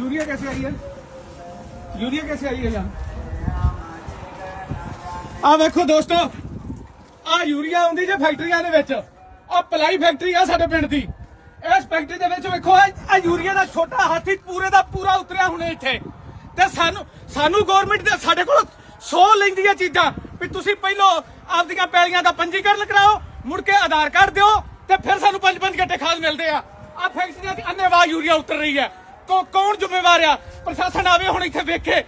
Urea कैसे आई है urea कैसे आई है यहाँ ਆ ਵੇਖੋ ਦੋਸਤੋ ਆ ਯੂਰੀਆ ਆਉਂਦੀ ਜੇ ਫੈਕਟਰੀਆਂ ਦੇ ਵਿੱਚ ਆ ਪਲਾਈ ਫੈਕਟਰੀ ਆ ਸਾਡੇ ਪਿੰਡ ਦੀ ਇਸ ਫੈਕਟਰੀ ਦੇ ਵਿੱਚ ਵੇਖੋ ਆ ਯੂਰੀਆ ਦਾ ਛੋਟਾ ਹਾਥੀ ਪੂਰੇ ਦਾ ਪੂਰਾ ਉਤਰਿਆ ਹੁਣੇ ਇੱਥੇ ਤੇ ਸਾਨੂੰ ਸਾਨੂੰ ਗਵਰਨਮੈਂਟ ਦੇ ਸਾਡੇ ਕੋਲ 100 ਲੈਂਦੀਆਂ ਚੀਜ਼ਾਂ ਵੀ ਤੁਸੀਂ ਪਹਿਲਾਂ ਆਪਦੀਆਂ ਪੈਲੀਆਂ ਦਾ ਪੰਜੀਕਰਨ ਕਰਾਓ ਮੁੜ ਕੇ ਆਧਾਰ ਕਾਰਡ ਦਿਓ ਤੇ ਫਿਰ ਸਾਨੂੰ ਪੰਜ ਪੰਜ ਘੰਟੇ ਖਾਦ ਮਿਲਦੇ ਆ ਆ ਫੈਕਟਰੀਆਂ ਦੀ ਅੰਨੇਵਾਹ ਯੂਰੀਆ ਉਤਰ ਰਹੀ ਹੈ ਕੌ- ਕੌਣ ਜ਼ਿੰਮੇਵਾਰ ਆ? ਪ੍ਰਸ਼ਾਸਨ ਆਵੇ ਹੁਣ ਇੱਥੇ ਵੇਖੇ।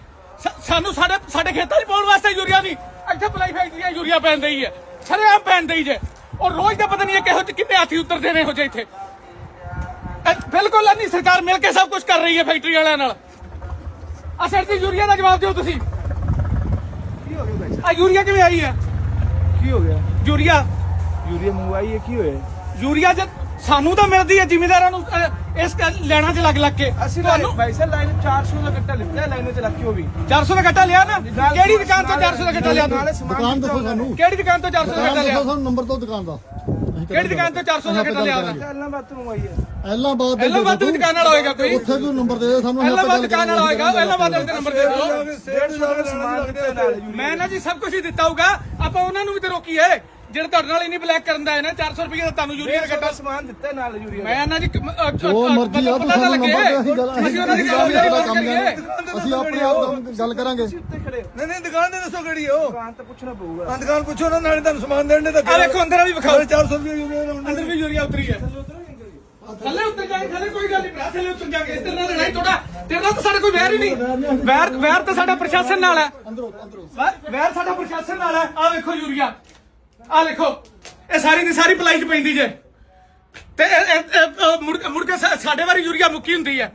ਸਾਨੂੰ ਸਾਡੇ ਸਾਡੇ ਖੇਤਾਂ 'ਚ ਪਾਉਣ ਵਾਸਤੇ ਯੂਰੀਆ ਨਹੀਂ। ਇੱਥੇ ਪਲਾਈ ਫੈਕਟਰੀਆਂ ਯੂਰੀਆ ਪੈਣ ਦਈ ਹੈ ਸ਼ਰੇਆਮ ਪੈਣ ਦਈ ਜੇ। ਔਰ ਰੋਜ਼ ਦਾ ਪਤਾ ਨਹੀਂ ਕਿਹੋ ਜਿਹੇ ਕਿੰਨੇ ਹਾਥੀ ਉਤਰਦੇ ਨੇ ਹੋ ਜੇ ਇੱਥੇ। ਬਿਲਕੁਲ ਨਹੀਂ ਸਰਕਾਰ ਮਿਲ ਕੇ ਸਭ ਕੁਝ ਕਰ ਰਹੀ ਹੈ ਫੈਕਟਰੀ ਵਾਲਿਆਂ ਨਾਲ। ਅਸਰ ਦੀ ਯੂਰੀਆ ਦਾ ਜਵਾਬ ਦਿਓ ਤੁਸੀਂ। ਕੀ ਹੋ ਗਿਆ ਆ ਯੂਰੀਆ ਕਿਵੇਂ ਆਈ ਹੈ? ਕੀ ਹੋ ਗਿਆ? ਯੂਰੀਆ। ਯੂਰੀਆ ਮੰਗਵਾਈ ਹੈ ਕੀ ਹੋਇਆ? ਯੂਰੀਆ ਜਦ ਸਾਨੂੰ ਤਾਂ ਮਿਲਦੀ ਹੈ ਜ਼ਿਮੀਦਾਰਾਂ ਨੂੰ ਇਸ ਲੈਣਾ 'ਚ ਲੱਗ ਲੱਗ ਕੇ। ਅਸੀਂ ਤੁਹਾਨੂੰ ਭਾਈ ਸਾਹਿਬ ਲਾਈਨ 400 ਦਾ ਕੱਟਾ ਲਿਖਿਆ ਲਾਈਨ 'ਚ ਲੱਗ ਕੇ ਉਹ ਵੀ। 400 ਦਾ ਗੱਟਾ ਲਿਆ ਨਾ? ਕਿਹੜੀ ਦੁਕਾਨ ਤੋਂ 400 ਦਾ ਗੱਟਾ ਲਿਆ ਤੂੰ ਨਾਲੇ ਦੁਕਾਨ ਦੱਸੋ। ਸਾਨੂੰ। ਕਿਹੜੀ ਦੁਕਾਨ ਤੋਂ 400 ਦਾ ਗੱਟਾ ਲਿਆ? ਦੱਸੋ ਸਾਨੂੰ ਨੰਬਰ ਤੋਂ ਦੁਕਾਨ ਦਾ। ਕਿਹੜੀ ਦੁਕਾਨ ਤੋਂ 400 ਦਾ ਗੱਟਾ ਲਿਆ ਉਹਦਾ ਬਾਤ ਤੋਂ ਮੰਗਵਾਈ ਹੈ। ਐਲਾਬਾਦ ਦੇ ਐਲਾਬਾਦ ਦੀ ਦੁਕਾਨ ਵਾਲਾ ਹੋਏਗਾ ਕੋਈ। ਉੱਥੇ ਤੂੰ ਨੰਬਰ ਦੇ ਦੇ ਸਾਨੂੰ ਐਲਾਬਾਦ ਆਪਾਂ ਗੱਲ ਦੁਕਾਨ ਵਾਲਾ ਹੋਏਗਾ ਐਲਾਬਾਦ ਦੇ ਨੰਬਰ ਦੇ ਦਿਓ। 150 ਦਾ ਸਮਾਨ ਦਿੱਤਾ ਨਾਲ। ਯੂਰੀਆ ਮੈਂ ਨਾ ਜੀ ਸਭ ਕੁਝ ਹੀ ਦਿੱਤਾ ਹੋਊਗਾ ਆਪਾਂ ਉਹਨਾਂ ਨੂੰ ਵੀ ਤੇ ਰੋਕੀਏ। ਜਿਹੜੇ ਤੁਹਾਡੇ ਨਾਲ ਇੰਨੀ ਬਲੈਕ ਕਰਨ ਦਾ ਹੈ ਨਾ 400 ਰੁਪਏ ਦਾ ਤੁਹਾਨੂੰ ਯੂਰੀਆ ਦਾ ਗੱਟਾ ਸਮਾਨ ਦਿੱਤਾ ਨਾਲ ਯੂਰੀਆ ਮੈਂ ਨਾ ਜੀ ਜੋ ਮਰਜ਼ੀ ਆ ਪਤਾ ਲੱਗੇ ਨੰਬਰ ਦੇ ਅਸੀਂ ਗੱਲ ਅਸੀਂ ਉਹਨਾਂ ਦੀ ਕੰਮ ਕਰੀਏ ਕਰਾਂਗੇ ਅਸੀਂ ਆਪਣੇ ਆਪ ਗੱਲ ਕਰਾਂਗੇ। ਨਹੀਂ ਨਹੀਂ ਦੁਕਾਨ ਦੇ ਦੱਸੋ ਕਿਹੜੀ ਹੋ। ਦੁਕਾਨ ਤਾਂ ਪੁੱਛਣਾ ਪਊਗਾ। ਹਾਂ ਦੁਕਾਨ ਪੁੱਛੋ ਨਾ ਨਾਲੇ ਤੁਹਾਨੂੰ ਸਮਾਨ ਦੇਣ ਦੇ ਤਾਂ ਆ ਵੇਖੋ ਅੰਦਰ ਵਾਲੀ ਵਿਖਾਓ। 400 ਰੁਪਏ ਯੂਰੀਆ ਅੰਦਰ ਵੀ ਯੂਰੀਆ ਉਤਰੀ ਹੈ। ਥੱਲੇ ਉੱਤਰ ਜਾਏ ਥੱਲੇ ਕੋਈ ਗੱਲ ਨਹੀਂ ਭਰਾ ਥੱਲੇ ਉੱਤਰ ਜਾਗੇ ਇੱਧਰ ਨਾਲ ਲੜਾਈ ਥੋੜਾ ਤੇਰੇ ਨਾਲ ਤਾਂ ਸਾਡਾ ਕੋਈ ਵੈਰ ਹੀ ਨਹੀਂ। ਵੈਰ ਵੈਰ ਤਾਂ ਸਾਡਾ ਪ੍ਰਸ਼ਾਸਨ ਨਾਲ ਹੈ। ਅੰਦਰੋਂ ਅੰਦਰੋਂ। ਵੈਰ- ਵੈਰ ਸਾਡਾ ਪ੍ਰਸ਼ਾਸਨ ਨਾਲ ਹੈ। ਆ ਵੇਖੋ ਯੂਰੀਆ। ਆ ਵੇਖੋ ਇਹ ਸਾਰੀ ਦੀ ਸਾਰੀ ਪਲਾਈ ਚ ਪੈਂਦੀ ਜੇ। ਤੇ ਇਹ- ਇਹ- ਇਹ- ਉਹ ਮੁੜ ਮੁੜ ਕੇ ਸਾ- ਸਾਡੇ ਵਾਰੀ ਯੂਰੀਆ ਮੁੱਕੀ ਹੁੰਦੀ ਹੈ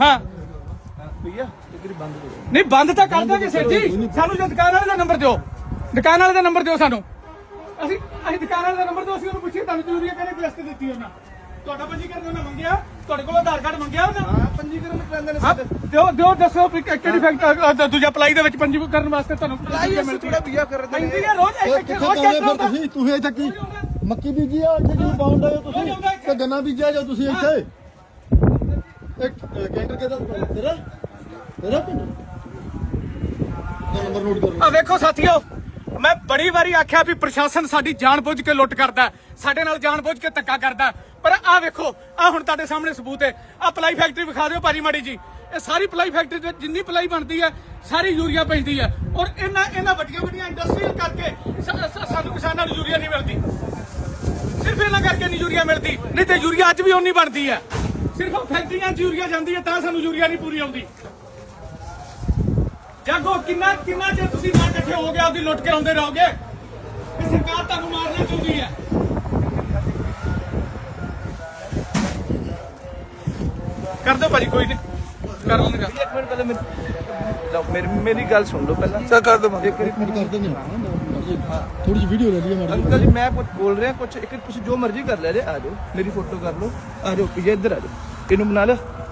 ਹਾਂ। ਨਹੀਂ, ਬੰਦ ਤਾਂ ਕਰ ਦਾਂਗੇ ਸਰ ਜੀ। ਸਾਨੂੰ ਜੇ ਦੁਕਾਨ ਵਾਲੇ ਦਾ ਨੰਬਰ ਦਿਓ। ਦੁਕਾਨ ਵਾਲੇ ਦਾ ਨੰਬਰ ਦਿਓ ਸਾਨੂੰ। ਅਸੀਂ ਅਸੀਂ ਦੁਕਾਨ ਵਾਲੇ ਦਾ ਨੰਬਰ ਦਿਓ, ਅਸੀਂ ਉਹਨੂੰ ਪੁੱਛੀਏ, ਤੁਹਾਨੂੰ ਜ਼ਰੂਰੀ ਹੈ ਕਿਹੜੇ ਲਿਸਟ ਦਿੱਤੀ ਉਹਨਾਂ? ਤੁਹਾਡਾ ਪੰਜੀਕਰਨ ਉਹਨਾਂ ਮੰਗਿਆ? ਤੁਹਾਡੇ ਕੋਲ ਆਧਾਰ ਕਾਰਡ ਮੰਗਿਆ ਉਹਨਾਂ? ਹਾਂ ਪੰਜੀਕਰਨ ਕਰਾਉਂਦੇ ਨੇ ਸਾਡੇ ਦਿਓ ਦਿਓ ਦੱਸੋ ਵੀ ਕਿ- ਕਿਹੜੀ ਫੈਕਟਰੀ ਦੂਜਾ ਪਲਾਈ ਦੇ ਵਿੱਚ ਪੰਜੀਕਰਨ ਵਾਸਤੇ ਤੁਹਾਨੂੰ ਲਾਈ ਅਸੀਂ ਥੋੜਾ ਭਈਆ ਕਰਦੇ ਪੈਂਦੀ ਨੇ ਹੈ ਰੋਜ਼ ਇਹ ਇੱਥੇ ਕਿੱਥੇ ਰੋਜ਼ ਕਰਦੇ। ਕਿੱਥੇ ਫਿਰ ਤੁਸੀਂ? ਤੁਸੀਂ ਇੱਥੇ ਕੀ ਮੱਕੀ ਬੀਜੀ ਆ ਇੱਥੇ ਕੀ ਬਾਉਂਡ ਹੋ ਤੁਸੀਂ? ਤੇ ਗੰਨਾ ਬੀਜਿਆ ਜੋ ਤੁਸੀਂ ਇੱਥੇ? ਇੱਕ ਕੈਂਟਰ ਕਿਹਦਾ ਤੇਰਾ? ਤੇਰਾ ਪਿੰਡ? ਨੰਬਰ ਨੋਟ ਕਰ। ਆ ਵੇਖੋ ਸਾਥੀਓ ਮੈਂ ਬੜੀ ਵਾਰੀ ਆਖਿਆ ਵੀ ਪ੍ਰਸ਼ਾਸਨ ਸਾਡੀ ਜਾਣਬੁੱਝ ਕੇ ਲੁੱਟ ਕਰਦਾ ਸਾਡੇ ਨਾਲ ਜਾਣਬੁੱਝ ਕੇ ਧੱਕਾ ਕਰਦਾ ਪਰ ਆ ਵੇਖੋ ਆ ਹੁਣ ਤੁਹਾਡੇ ਸਾਹਮਣੇ ਸਬੂਤ ਹੈ। ਆ ਪਲਾਈ ਫੈਕਟਰੀ ਵਿਖਾ ਦਿਓ ਭਾਜੀ ਮਾੜੀ ਜੀ। ਇਹ ਸਾਰੀ ਪਲਾਈ ਫੈਕਟਰੀ ਵਿੱਚ ਜਿੰਨੀ ਪਲਾਈ ਬਣਦੀ ਹੈ, ਸਾਰੀ ਯੂਰੀਆ ਪੈਂਦੀ ਹੈ। ਔਰ ਇਹਨਾਂ ਇਹਨਾਂ ਵੱਡੀਆਂ ਵੱਡੀਆਂ ਇੰਡਸਟਰੀਆਂ ਕਰਕੇ ਸਾਨੂੰ ਕਿਸਾਨਾਂ ਨੂੰ ਯੂਰੀਆ ਨਹੀਂ ਮਿਲਦੀ। ਸਿਰਫ ਇਹਨਾਂ ਕਰਕੇ ਨਹੀਂ ਯੂਰੀਆ ਮਿਲਦੀ। ਨਹੀਂ ਤੇ ਯੂਰੀਆ ਅੱਜ ਵੀ ਉਨੀ ਬਣਦੀ ਹੈ। ਸਿਰਫ ਫੈਕਟਰੀਆਂ 'ਚ ਯੂਰੀਆ ਜਾਂਦੀ ਹੈ, ਤਾਂ ਸਾਨੂੰ ਯੂਰੀਆ ਨਹੀਂ ਪੂਰੀ ਆਉਂਦੀ। ਜਾਗੋ ਕਿੰਨਾ ਕਿੰਨਾ ਜੇ ਤੁਸੀਂ ਨਾ ਇਕੱਠੇ ਹੋ ਗਏ? ਆਪਦੀ ਲੁੱਟ ਕੇ ਆਉਂਦੇ ਰਹੋਗੇ? ਇਹ ਸਰਕਾਰ ਤੁਹਾਨੂੰ ਮਾਰਨਾ ਚਾਹੁੰਦੀ ਹੈ। ਕਰ ਦਿਓ ਭਾਜੀ ਕੋਈ ਨਹੀਂ। ਕਰ ਲੈਣਗਾ ਇੱਕ ਮਿੰਟ ਪਹਿਲੇ ਮੇਰੀ ਲਓ, ਮੇਰੀ ਮੇਰੀ ਗੱਲ ਸੁਣ ਲਓ ਪਹਿਲਾਂ। ਚੱਲ ਕਰ ਦੋ ਇੱਕ ਵਾਰੀ ਕਰ ਦਿੰਦੇ ਥੋੜੀ ਜਿਹੀ ਵੀਡੀਓ ਲੈ ਲਈਏ ਮੈਡਮ ਅੰਕਲ ਜੀ ਮੈਂ ਕੁਝ ਬੋਲ ਰਿਹਾ ਕੁਝ ਇੱਕ ਤੁਸੀਂ ਜੋ ਮਰਜ਼ੀ ਕਰ ਲੈ ਜੇ ਆ ਜਾਓ। ਮੇਰੀ ਫੋਟੋ ਕਰ ਲਓ। ਆ ਜਾਓ ਭਈਆ ਇੱਧਰ ਆ ਜਾਓ। ਇਹਨੂੰ ਬਣਾ ਲਿਆ।